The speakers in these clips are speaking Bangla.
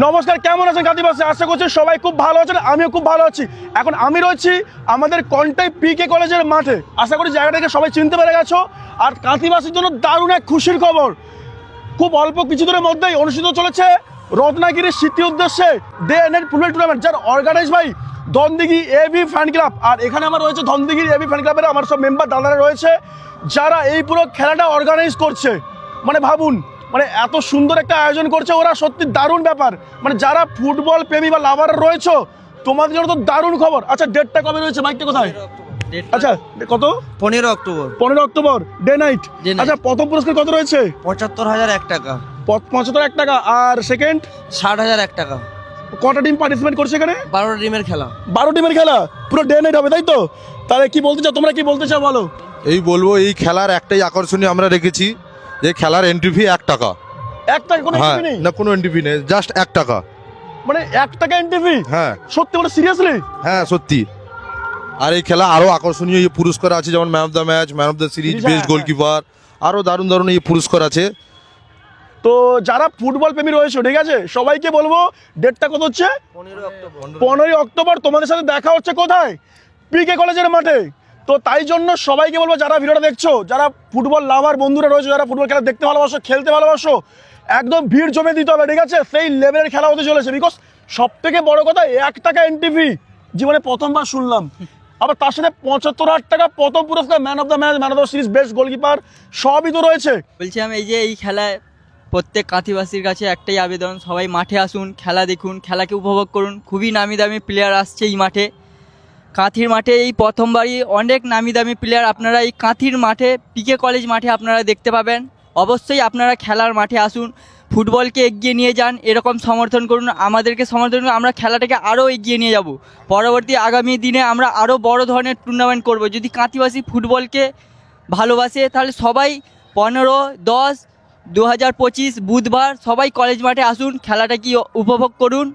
নমস্কার, কেমন আছেন কাতিবাসী আশা করছি সবাই খুব ভালো আছেন, আমিও খুব ভালো আছি। এখন আমি রয়েছি আমাদের কন্টাই পিকে কলেজের মাঠে। আশা করি জায়গাটাকে সবাই চিনতে পেরে গেছো। আর কাতিবাসীর জন্য দারুণ এক খুশির খবর। খুব অল্প কিছু দিনের মধ্যেই অনুষ্ঠিত চলেছে রত্নাগিরির স্মৃতি উদ্দেশ্যে ডে নাইট ফুটবল টুর্নামেন্ট যার অর্গানাইজ ভাই ধনদিঘি এবি ফ্যান ক্লাব আর এখানে আমার রয়েছে ধনদিঘির এবি ফ্যান ক্লাবের আমার সব মেম্বার দাদারা রয়েছে, যারা এই পুরো খেলাটা অর্গানাইজ করছে। মানে ভাবুন মানে এত সুন্দর একটা আয়োজন করছে ওরা সত্যি দারুণ ব্যাপার। মানে যারা ফুটবল প্রেমী বা লাভার রয়েছে তোমাদের জন্য তো দারুণ খবর। আচ্ছা ডেটটা কবে রয়েছে? মাইকটা কোথায়? আচ্ছা কত? পনেরো অক্টোবর। পনেরো অক্টোবর ডে নাইট আচ্ছা প্রথম পুরস্কার কত রয়েছে? পঁচাত্তর হাজার এক টাকা। পঁচাত্তর এক টাকা। আর সেকেন্ড ষাট হাজার এক টাকা। কটা টিম পার্টিসিপেট করছে এখানে? বারোটা টিমের খেলা। বারো টিমের খেলা। পুরো ডে নাইট হবে তাই তো? তাহলে কি বলতে চাও? তোমরা কি বলতে চাও বলো? এই বলব এই খেলার একটাই আকর্ষণীয় আমরা রেখেছি। যে খেলার এন্ট্রি ফি এক টাকা। এক টাকা কোনো হ্যাঁ নেই? না কোনো এন্ট্রি ফি নেই জাস্ট এক টাকা। মানে এক টাকা এন্ট্রি হ্যাঁ। সত্যি বলে সিরিয়াসলি হ্যাঁ সত্যি। আর এই খেলা আরও আকর্ষণীয় এই পুরস্কার আছে যেমন man of the match man of the series best. Goalkeeper আরও দারুণ দারুণ এই পুরস্কার আছে। তো যারা ফুটবল প্রেমী রয়েছে ঠিক আছে? সবাইকে বলব ডেটটা কত হচ্ছে? পনেরোই অক্টোবর। তোমাদের সাথে দেখা হচ্ছে কোথায়? পিকে কলেজের মাঠে। তো তাই জন্য সবাইকে বলব, যারা ভিডিওটা দেখছ, যারা ফুটবল লাভার বন্ধুরা রয়েছে, যারা ফুটবল খেলা দেখতে ভালোবাসো, খেলতে ভালোবাসো, একদম ভিড় জমে দিতে হবে, ঠিক আছে? সেই লেভেলের খেলা হতে চলেছে বিকজ সব থেকে বড় কথা, এক টাকা এনটিভি জীবনে প্রথমবার শুনলাম। আবার তার সাথে পঁচাত্তর হাজার টাকা প্রথম পুরস্কার man of the match man of the series best goalkeeper সবই তো রয়েছে। বলছিলাম এই যে এই খেলায় প্রত্যেক কাঁথিবাসীর কাছে একটাই আবেদন, সবাই মাঠে আসুন, খেলা দেখুন, খেলাকে উপভোগ করুন। খুবই নামি দামি প্লেয়ার আসছে এই মাঠে। কাঁথির মাঠে এই প্রথমবারই অনেক নামি দামি প্লেয়ার আপনারা এই কাঁথির মাঠে পিকে কলেজ মাঠে আপনারা দেখতে পাবেন। অবশ্যই আপনারা খেলার মাঠে আসুন, ফুটবলকে এগিয়ে নিয়ে যান, এরকম সমর্থন করুন, আমাদেরকে সমর্থন করুন, আমরা খেলাটাকে আরও এগিয়ে নিয়ে যাব। পরবর্তী আগামী দিনে আমরা আরও বড় ধরনের টুর্নামেন্ট করব। যদি কাঁথিবাসী ফুটবলকে ভালোবাসে, তাহলে সবাই পনেরো, দশ দু বুধবার সবাই কলেজ মাঠে আসুন, খেলাটা কি উপভোগ করুন।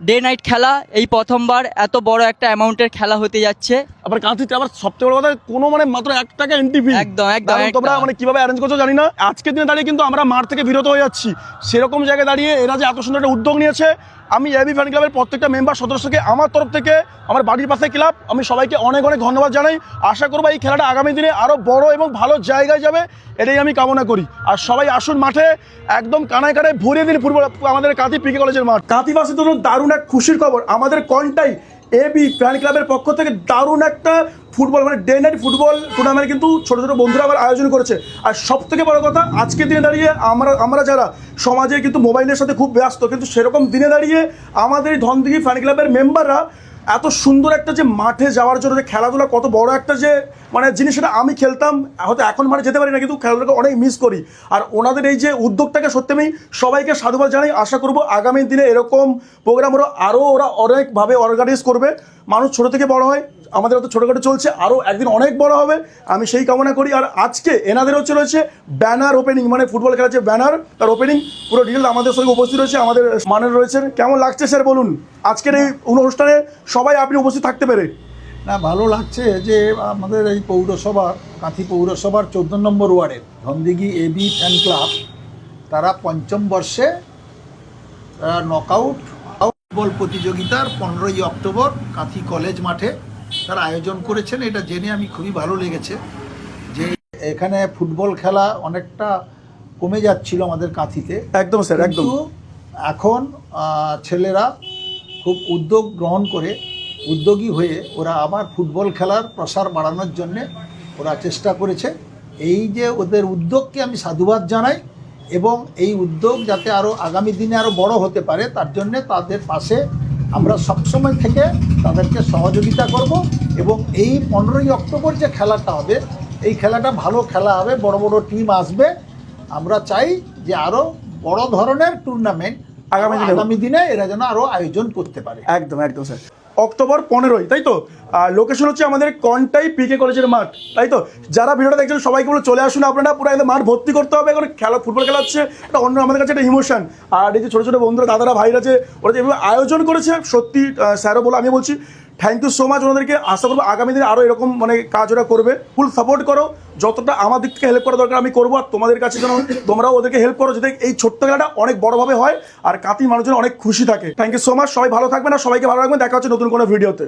ডে নাইট খেলা এই প্রথমবার এত বড় একটা অ্যামাউন্টের খেলা হতে যাচ্ছে। আবার কাঁথিতে আবার সবথেকে বড় কথা কোনো মানে মাত্র এক টাকা এনটিভি একদম, একদম, তোমরা মানে কীভাবে অ্যারেঞ্জ করছ জানি না। আজকের দিনে দাঁড়িয়ে কিন্তু আমরা মাঠ থেকে বিরত হয়ে যাচ্ছি। সেরকম জায়গায় দাঁড়িয়ে এরা যে এত সুন্দর একটা উদ্যোগ নিয়েছে আমি এবি ফ্যান ক্লাবের প্রত্যেকটা মেম্বার সদস্যকে আমার তরফ থেকে আমার বাড়ির পাশে ক্লাব আমি সবাইকে অনেক অনেক ধন্যবাদ জানাই। আশা করব এই খেলাটা আগামী দিনে আরও বড় এবং ভালো জায়গায় যাবে এটাই আমি কামনা করি। আর সবাই আসুন মাঠে একদম কানায় কানায় ভরিয়ে দিন ফুটবল আমাদের কাঁথি পিকে কলেজের মাঠ। কাঁথিবাসীর জন্য দারুণ এক খুশির খবর। আমাদের কনটাই এবি ফ্যান ক্লাবের পক্ষ থেকে দারুণ একটা ফুটবল মানে ডে নাইট ফুটবল টুর্নামেন্ট কিন্তু ছোটো ছোটো বন্ধুরা আবার আয়োজন করেছে। আর সব থেকে বড় কথা আজকের দিনে দাঁড়িয়ে আমরা আমরা যারা সমাজে কিন্তু মোবাইলের সাথে খুব ব্যস্ত, কিন্তু সেরকম দিনে দাঁড়িয়ে আমাদের এই ধনদিঘি ফ্যান ক্লাবের মেম্বাররা এত সুন্দর একটা যে মাঠে যাওয়ার জন্য যে খেলাধুলা, কত বড় একটা যে মানে জিনিস সেটা আমি খেলতাম, হয়তো এখন মানে যেতে পারি না, কিন্তু খেলাধুলাকে অনেক মিস করি। আর ওনাদের এই যে উদ্যোগটাকে সত্যি আমি সবাইকে সাধুবাদ জানাই, আশা করব আগামী দিনে এরকম প্রোগ্রাম ওরা আরও ওরা অনেকভাবে অর্গানাইজ করবে। মানুষ ছোটো থেকে বড় হয় আমাদের তো ছোটোখাটো চলছে, আরও একদিন অনেক বড় হবে, আমি সেই কামনা করি। আর আজকে এনাদের হচ্ছে রয়েছে ব্যানার ওপেনিং মানে ফুটবল খেলার যে ব্যানার, তার ওপেনিং পুরো ডিটেল আমাদের সঙ্গে উপস্থিত রয়েছে, আমাদের মানের রয়েছেন। কেমন লাগছে স্যার বলুন? আজকের এই অনুষ্ঠানে সবাই আপনি উপস্থিত থাকতে পেরে। না, ভালো লাগছে যে আমাদের এই পৌরসভা, কাঁথি পৌরসভার চোদ্দ নম্বর ওয়ার্ডের ধনদিঘি এবি ফ্যান ক্লাব তারা পঞ্চম বর্ষে নকআউট ফুটবল প্রতিযোগিতার পনেরোই অক্টোবর কাঁথি কলেজ মাঠে তারা আয়োজন করেছেন এটা জেনে আমি খুবই ভালো লেগেছে যে এখানে ফুটবল খেলা অনেকটা কমে যাচ্ছিল আমাদের কাঁথিতে। একদম স্যার একদম। এখন ছেলেরা খুব উদ্যোগ গ্রহণ করে উদ্যোগী হয়ে ওরা আবার ফুটবল খেলার প্রসার বাড়ানোর জন্যে ওরা চেষ্টা করেছে। এই যে ওদের উদ্যোগকে আমি সাধুবাদ জানাই এবং এই উদ্যোগ যাতে আরও আগামী দিনে আরও বড় হতে পারে তার জন্যে তাদের পাশে আমরা সবসময় থেকে তাদেরকে সহযোগিতা করব এবং এই পনেরোই অক্টোবর যে খেলাটা হবে এই খেলাটা ভালো খেলা হবে বড় বড় টিম আসবে। আমরা চাই যে আরও বড় ধরনের টুর্নামেন্ট আগামী দিনে আগামী দিনে এরা যেন আরও আয়োজন করতে পারে। একদম একদম স্যার। অক্টোবর পনেরোই, তাই তো? আর লোকেশন হচ্ছে আমাদের কনটাই পিকে কলেজের মাঠ, তাই তো? যারা ভিডিওটা দেখছেন, সবাইকে বলে চলে আসুন, আপনারা পুরো একদম মাঠ ভর্তি করতে হবে, এখন খেলা ফুটবল খেলা হচ্ছে এটা অন্য আমাদের কাছে একটা ইমোশন আর এই যে ছোটো ছোটো বন্ধুরা, দাদারা, ভাইরা যে ওরা যেভাবে আয়োজন করেছে, সত্যি স্যারও বলে, আমি বলছি থ্যাংক ইউ সো মাচ ওনাদেরকে আশা করব আগামী দিনে আরও এরকম মানে কাজ ওরা করবে। ফুল সাপোর্ট করো। যতটা আমার দিক থেকে হেল্প করা দরকার আমি করব, আর তোমাদের কাছে যেন তোমরাও ওদেরকে হেল্প করো যদি এই ছোট্ট খেলাটা অনেক বড়োভাবে হয়, আর কাতি মানুষজন অনেক খুশি থাকে। থ্যাংক ইউ সো মাচ সবাই ভালো থাকবেন, আর সবাইকে ভালো রাখবেন। দেখা হচ্ছে নতুন কোনো ভিডিওতে